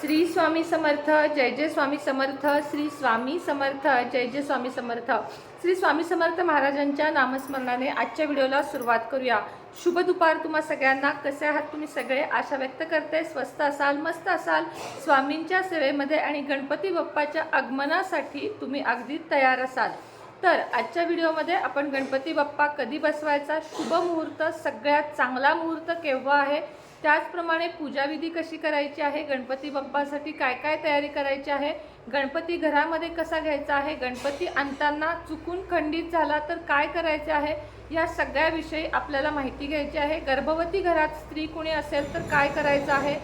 श्री स्वामी समर्थ जय जय स्वामी समर्थ श्री स्वामी समर्थ जय जय स्वामी समर्थ. श्री स्वामी समर्थ महाराजांच्या नामस्मरणाने आजच्या व्हिडिओला सुरुवात करूया. शुभ दुपार तुम्हा सगळ्यांना. कसे आहात तुम्ही सगळे? आशा व्यक्त करते. स्वस्त असाल मस्त असाल. स्वामींच्या सेवेमध्ये आणि गणपती बाप्पाच्या आगमनासाठी तुम्ही अगदी तयार असाल. तर आजच्या व्हिडिओमध्ये आपण गणपती बाप्पा कधी बसवायचा? शुभ मुहूर्त सगळ्यात चांगला मुहूर्त केव्हा आहे? त्याचप्रमाणे पूजाविधी कशी करायची आहे? गणपती बाप्पासाठी काय काय तयारी करायची आहे? गणपती घरामध्ये कसा घ्यायचा आहे? गणपती आणताना चुकून खंडित झाला तर काय करायचे आहे? या सगळ्याविषयी आपल्याला माहिती घ्यायची आहे. गर्भवती घरात स्त्री कोणी असेल तर काय करायचं आहे?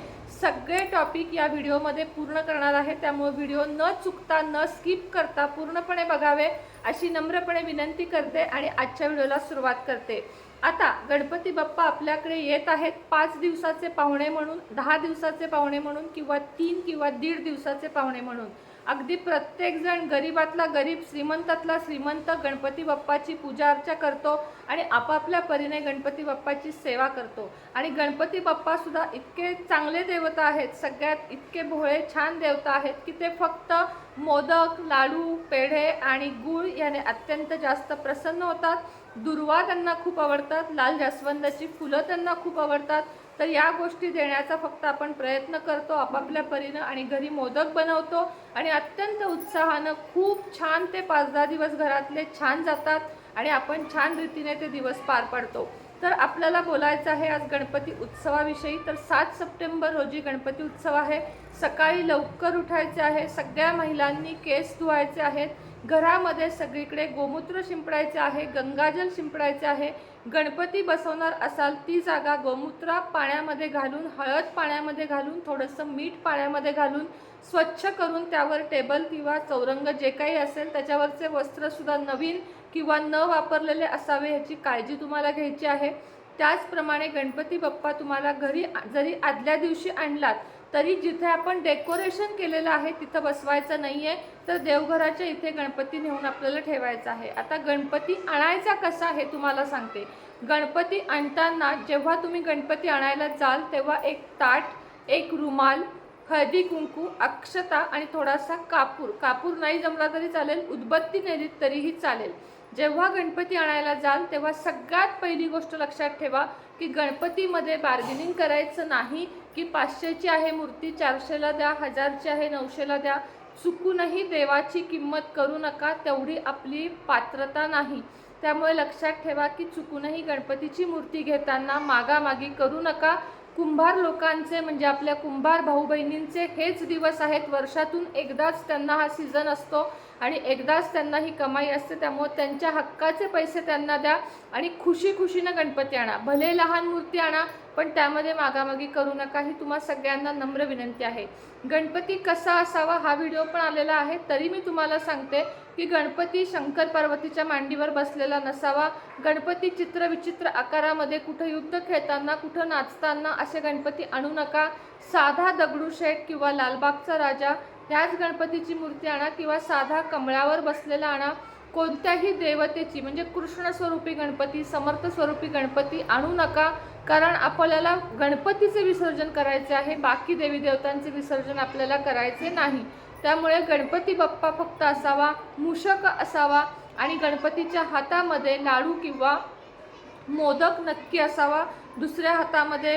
सगळे टॉपिक या व्हिडिओमध्ये पूर्ण करणार आहे. त्यामुळे व्हिडिओ न चुकता न स्किप करता पूर्णपणे बघावे. अशी नम्रपणे विनंती करते आणि आजच्या व्हिडिओला सुरुवात करते. आता गणपती बाप्पा आपल्याकडे येत आहेत पाच दिवसाचे पाहुणे म्हणून दहा दिवसाचे पाहुणे म्हणून किंवा तीन किंवा दीड दिवसाचे पाहुणे म्हणून. अगदी प्रत्येकजण गरीबातला गरीब श्रीमंतातला श्रीमंत गणपती बाप्पाची पूजा अर्चा करतो आणि आपापल्या परीने गणपती बाप्पाची सेवा करतो. आणि गणपती बाप्पासुद्धा इतके चांगले देवता आहेत सगळ्यात इतके भोळे छान देवता आहेत की ते फक्त मोदक लाडू पेढे आणि गूळ याने अत्यंत जास्त प्रसन्न होतात. दुर्वा त्यांना खूप आवडतात लाल जास्वंदाची फुलं त्यांना खूप आवडतात. तर या गोष्टी देण्याचा फक्त आपण प्रयत्न करतो आपापल्या परीनं आणि घरी मोदक बनवतो आणि अत्यंत उत्साहानं खूप छान ते पाच दहा दिवस घरातले छान जातात आणि आपण छान रीतीने ते दिवस पार पाडतो. तर आपल्याला बोलायचं आहे आज गणपती उत्सवाविषयी. तर सात सप्टेंबर रोजी गणपती उत्सव आहे. सकाळी लवकर उठायचे आहे. सगळ्या महिलांनी केस धुवायचे आहेत. घरामध्ये सगळीकडे गोमूत्र शिंपडायचे आहे. गंगाजल शिंपडायचे आहे. गणपती बसवणार असाल ती जागा गोमूत्र पाण्यामध्ये घालून हळद पाण्यामध्ये घालून थोडंसं मीठ पाण्यामध्ये घालून स्वच्छ करून त्यावर टेबल किंवा चौरंग जे काही असेल त्याच्यावरचे वस्त्रसुद्धा नवीन किंवा न वापरलेले असावे ह्याची काळजी तुम्हाला घ्यायची आहे. त्याचप्रमाणे गणपती बाप्पा तुम्हाला घरी जरी आदल्या दिवशी आणलात तरी जिथे आपण डेकोरेशन केलेलं आहे तिथं बसवायचं नाही आहे तर देवघराच्या इथे गणपती नेऊन आपल्याला ठेवायचा आहे. आता गणपती आणायचा कसा हे तुम्हाला सांगते. गणपती आणताना जेव्हा तुम्ही गणपती आणायला जाल तेव्हा एक ताट एक रुमाल हळदी कुंकू अक्षता आणि थोडासा कापूर. कापूर नाही जमला तरी चालेल उदबत्ती नेलीत तरीही चालेल. जेव्हा गणपती आणायला जाल तेव्हा सगळ्यात पहिली गोष्ट लक्षात ठेवा की गणपतीमध्ये बार्गेनिंग करायचं नाही की पाचशेची आहे मूर्ती चारशेला द्या हजारची आहे नऊशेला द्या. चुकूनही देवाची किंमत करू नका तेवढी आपली पात्रता नाही. त्यामुळे लक्षात ठेवा की चुकूनही गणपतीची मूर्ती घेताना मागामागी करू नका. कुंभार लोकांचे म्हणजे आपल्या कुंभार भाऊ बहिणींचे हेच दिवस आहेत. वर्षातून एकदाच त्यांना हा सीझन असतो आणि एकदाच त्यांना ही कमाई असते. त्यामुळे त्यांच्या हक्काचे पैसे त्यांना द्या आणि खुशी खुशीनं गणपती आणा. भले लहान मूर्ती आणा पण त्यामध्ये मागामागी करू नका. ही तुम्हा सगळ्यांना नम्र विनंती आहे. गणपती कसा असावा हा व्हिडिओ पण आलेला आहे. तरी मी तुम्हाला सांगते की गणपती शंकर पार्वतीच्या मांडीवर बसलेला नसावा. गणपती चित्रविचित्र आकारामध्ये कुठं युद्ध खेळताना कुठं नाचताना असे गणपती आणू नका. साधा दगडूशेठ किंवा लालबागचा राजा ह्याच गणपतीची मूर्ती आणा किंवा साधा कमळावर बसलेला आणा. कोणत्याही देवतेची म्हणजे कृष्णस्वरूपी गणपती समर्थ स्वरूपी गणपती आणू नका. कारण आपल्याला गणपतीचे विसर्जन करायचे आहे बाकी देवी देवतांचे विसर्जन आपल्याला करायचे नाही. त्यामुळे गणपती बाप्पा फक्त असावा मूषक असावा आणि गणपतीच्या हातामध्ये लाडू किंवा मोदक नक्की असावा. दुसऱ्या हातामध्ये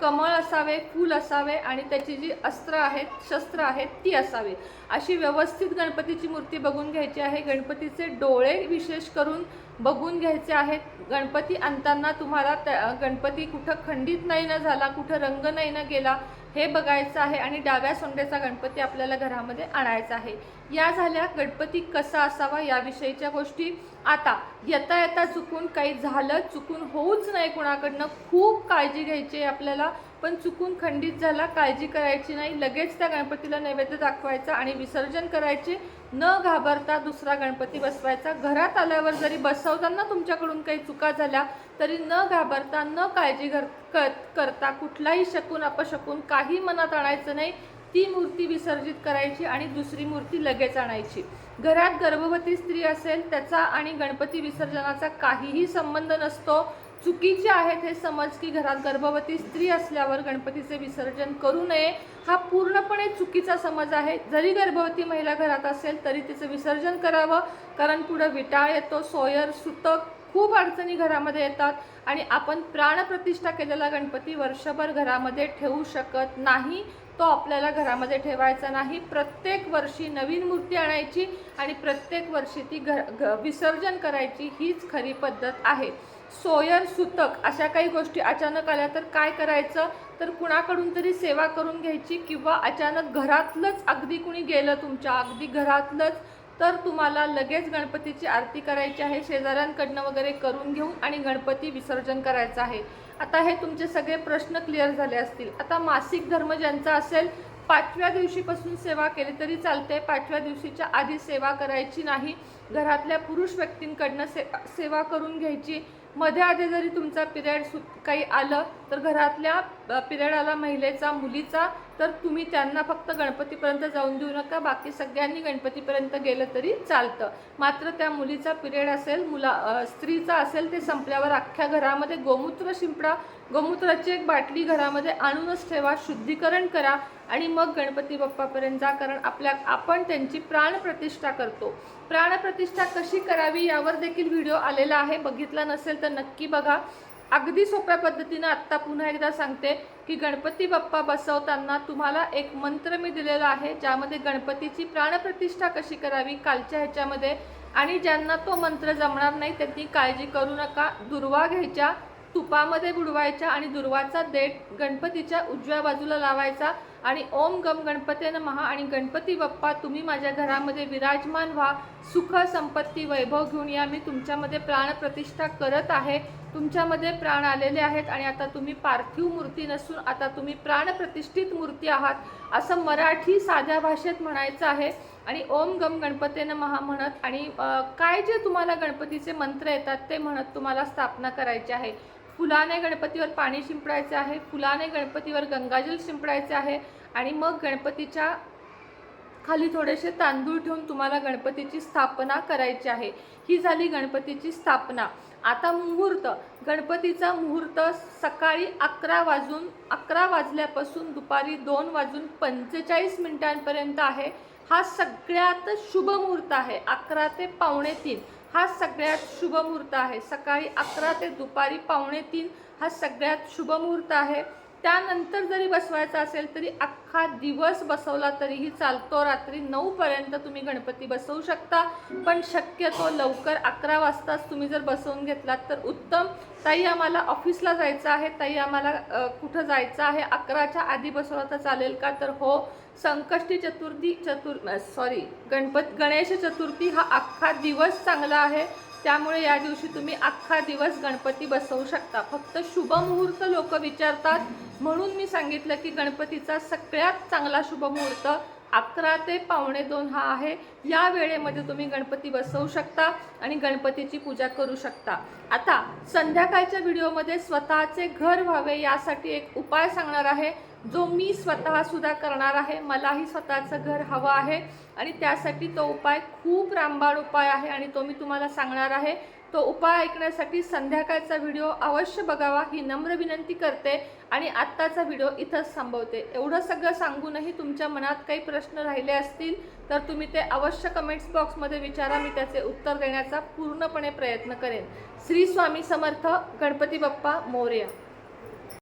कमळ असावे फूल असावे आणि त्याची जी अस्त्र आहेत शस्त्र आहेत ती असावी. अशी व्यवस्थित गणपतीची मूर्ती बघून घ्यायची आहे. गणपतीचे डोळे विशेष करून बघून घ्यायचे आहेत. गणपती आणताना तुम्हाला त्या गणपती कुठं खंडित नाही ना झाला कुठं रंग नाही ना गेला हे बघायचं आहे आणि डाव्या सोंड्याचा गणपती आपल्याला घरामध्ये आणायचा आहे. या झाल्या गणपती कसा असावा याविषयीच्या गोष्टी. आता येता येता चुकून काही झालं चुकून होऊच नाही कुणाकडनं. खूप काळजी घ्यायची आहे आपल्याला. पण चुकून खंडित झाला काळजी करायची नाही. लगेच त्या गणपतीला नैवेद्य दाखवायचा आणि विसर्जन करायचे. न घाबरता दुसरा गणपती बसवायचा. घरात आल्यावर जरी बसवताना तुमच्याकडून काही चुका झाल्या तरी न घाबरता न काळजी घर करता कुठलाही शकून अपशकून काही मनात आणायचं नाही. ती मूर्ती विसर्जित करायची आणि दुसरी मूर्ती लगेच आणायची. घरात गर्भवती स्त्री असेल त्याचा आणि गणपती विसर्जनाचा काहीही संबंध नसतो. चुकीचे आहेत हे समज की घरात गर्भवती स्त्री असल्यावर गणपतीचे विसर्जन करू नये हा पूर्णपणे चुकीचा समज आहे. जरी गर्भवती महिला घरात असेल तरी तिचं विसर्जन करावं कारण पुढं विटाळ येतो सोयर सुतक खूप अडचणी घरामध्ये येतात आणि आपण प्राणप्रतिष्ठा केलेला गणपती वर्षभर घरामध्ये ठेवू शकत नाही तो आपल्याला घरामध्ये ठेवायचा नाही. प्रत्येक वर्षी नवीन मूर्ती आणायची आणि प्रत्येक वर्षी ती घ घ विसर्जन करायची हीच खरी पद्धत आहे. सोयर सुतक अशा काही गोष्टी अचानक आल्या तर काय करायचं? तर कुणाकडून तरी सेवा करून घ्यायची किंवा अचानक घरातलंच अगदी कुणी गेलं तुमच्या अगदी घरातलंच तर तुम्हाला लगेच गणपतीची आरती करायची आहे शेजाऱ्यांकडनं वगैरे करून घेऊन आणि गणपती विसर्जन करायचं आहे. आता हे तुमचे सगळे प्रश्न क्लिअर झाले असतील. आता मासिक धर्म ज्यांचा असेल पाचव्या दिवशीपासून सेवा केली तरी चालते. पाचव्या दिवशीच्या आधी सेवा करायची नाही. घरातल्या पुरुष व्यक्तींकडनं से सेवा करून घ्यायची. मध्ये आधी जरी तुमचा पिरियड सु काही आलं तर घरातल्या पिरियड आला महिलेचा मुलीचा तर तुम्ही त्यांना फक्त गणपतीपर्यंत जाऊन देऊ नका. बाकी सगळ्यांनी गणपतीपर्यंत गेलं तरी चालतं. मात्र त्या मुलीचा पिरियड असेल मुला स्त्रीचा असेल ते संपल्यावर अख्ख्या घरामध्ये गोमूत्र शिंपडा गोमूत्राची एक बाटली घरामध्ये आणूनच ठेवा शुद्धीकरण करा आणि मग गणपती बाप्पापर्यंत जा. कारण आपल्या आपण त्यांची प्राणप्रतिष्ठा करतो. प्रतिष्ठा कशी करावी यावर देखील व्हिडिओ आलेला आहे. बघितला नसेल तर नक्की बघा. अगदी सोप्या पद्धतीनं आत्ता पुन्हा एकदा सांगते की गणपती बाप्पा बसवताना तुम्हाला एक मंत्र मी दिलेला आहे ज्यामध्ये गणपतीची प्राणप्रतिष्ठा कशी करावी कालच्या ह्याच्यामध्ये. आणि ज्यांना तो मंत्र जमणार नाही त्यांनी काळजी करू नका दुर्वा घ्यायच्या. तुपामध्ये बुडवायच्या आणि दुर्वाचा देठ गणपतीच्या उजव्या बाजूला लावायचा आणि ओम गम गणपतीनं महा आणि गणपती बाप्पा तुम्ही माझ्या घरामध्ये विराजमान व्हा. सुख संपत्ती वैभव घेऊन या. मी तुमच्यामध्ये प्राणप्रतिष्ठा करत आहे. तुमच्यामध्ये प्राण आलेले आहेत आणि आता तुम्ही पार्थिव मूर्ती नसून आता तुम्ही प्राणप्रतिष्ठित मूर्ती आहात असं मराठी साध्या भाषेत म्हणायचं आहे. आणि ओम गम गणपतेनं महा म्हणत आणि काय जे तुम्हाला गणपतीचे मंत्र येतात ते म्हणत तुम्हाला स्थापना करायची आहे. फुलाने गणपतीवर पाणी शिंपडायचे आहे फुलाने गणपतीवर गंगाजल शिंपडायचे आहे आणि मग गणपतीच्या खाली थोडेसे तांदूळ ठेवून तुम्हाला गणपतीची स्थापना करायची आहे. ही झाली गणपतीची स्थापना. आता मुहूर्त. गणपतीचा मुहूर्त सकाळी अकरा वाजून अकरा वाजल्यापासून दुपारी दोन वाजून पंचेचाळीस मिनिटांपर्यंत आहे. हा सगळ्यात शुभ मुहूर्त आहे. अकरा ते पावणे तीन. हा सगळ्यात शुभ मुहूर्त आहे. सकाळी अकरा ते दुपारी पावणे तीन हा सगळ्यात शुभ मुहूर्त आहे. त्यानंतर जरी बसवायचा असेल तरी अख्खा दिवस बसवला तरीही चालतो. रात्री नऊपर्यंत तुम्ही गणपती बसवू शकता. पण शक्यतो लवकर अकरा वाजताच तुम्ही जर बसवून घेतलात तर उत्तम. ताई आम्हाला ऑफिसला जायचं आहे. ताई आम्हाला कुठं जायचं आहे? अकराच्या आधी बसवला तर चालेल का? तर हो संकष्टी चतुर्थी चतुर सॉरी गणपत गणेश चतुर्थी हा अख्खा दिवस चांगला आहे. त्यामुळे या दिवशी तुम्ही अख्खा दिवस गणपती बसवू शकता. फक्त शुभ मुहूर्त लोक विचारतात. म्हणून मी सांगितलं की गणपतीचा सगळ्यात चांगला शुभ मुहूर्त अकरा ते पावणे दोन हा आहे. या वेळेमध्ये तुम्ही गणपती बसवू शकता आणि गणपतीची पूजा करू शकता. आता संध्याकाळच्या व्हिडिओमध्ये स्वतःचे घर व्हावे यासाठी एक उपाय सांगणार आहे. जो मी स्वतःसुद्धा करणार आहे. मलाही स्वतःचं घर हवं आहे. आणि त्यासाठी तो उपाय खूप रामबाण उपाय आहे आणि तो मी तुम्हाला सांगणार आहे. तो उपाय ऐकण्यासाठी संध्याकाळचा व्हिडिओ अवश्य बघावा ही नम्र विनंती करते आणि आत्ताचा व्हिडिओ इथंच थांबवते. एवढं सगळं सांगूनही तुमच्या मनात काही प्रश्न राहिले असतील तर तुम्ही ते अवश्य कमेंट्स बॉक्समध्ये विचारा. मी त्याचे उत्तर देण्याचा पूर्णपणे प्रयत्न करेन. श्री स्वामी समर्थ गणपती बाप्पा मोरया.